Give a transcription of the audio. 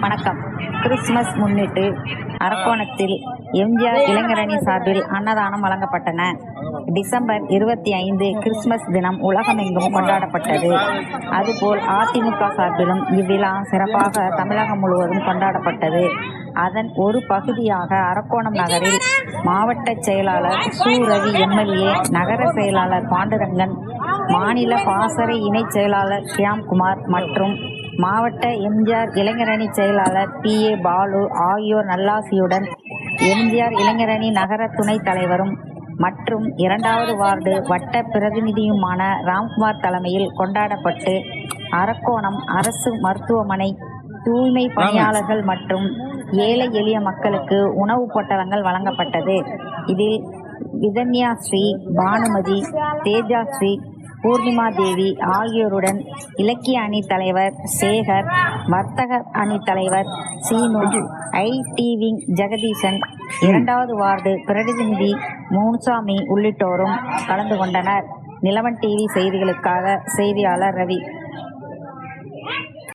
வணக்கம். கிறிஸ்துமஸ் முன்னிட்டு அரக்கோணத்தில் எம்ஜிஆர் இளைஞரணி சார்பில் அன்னதானம் வழங்கப்பட்டன. டிசம்பர் இருபத்தி ஐந்து கிறிஸ்துமஸ் தினம் உலகமெங்கும் கொண்டாடப்பட்டது. அதுபோல் அதிமுக சார்பிலும் இவ்விழா சிறப்பாக தமிழகம் முழுவதும் கொண்டாடப்பட்டது. அதன் ஒரு பகுதியாக அரக்கோணம் நகரில் மாவட்ட செயலாளர் சு. ரவி எம்எல்ஏ நகர செயலாளர் பாண்டுரங்கன் மாநில பாசறை இணைச் செயலாளர் சியாம்குமார் மற்றும் மாவட்ட எம்ஜிஆர் இளைஞரணி செயலாளர் பி. ஏ. பாலு ஆகியோர் நல்லாசியுடன் எம்ஜிஆர் இளைஞரணி நகர துணைத் தலைவரும் மற்றும் இரண்டாவது வார்டு வட்ட பிரதிநிதியுமான ராம்குமார் தலைமையில் கொண்டாடப்பட்டு அரக்கோணம் அரசு மருத்துவமனை தூய்மை பணியாளர்கள் மற்றும் ஏழை எளிய மக்களுக்கு உணவுப் பொட்டலங்கள் வழங்கப்பட்டது. இதில் விதன்யா ஸ்ரீ பானுமதி தேஜா ஸ்ரீ பூர்ணிமா தேவி ஆகியோருடன் இலக்கிய அணி தலைவர் சேகர் வர்த்தக அணி தலைவர் சீனு ஐ டிவிங் ஜெகதீசன் இரண்டாவது வார்டு பிரதிநிதி முனுசாமி உள்ளிட்டோரும் கலந்து கொண்டனர். நிலவன் டிவி செய்திகளுக்காக செய்தியாளர் ரவி.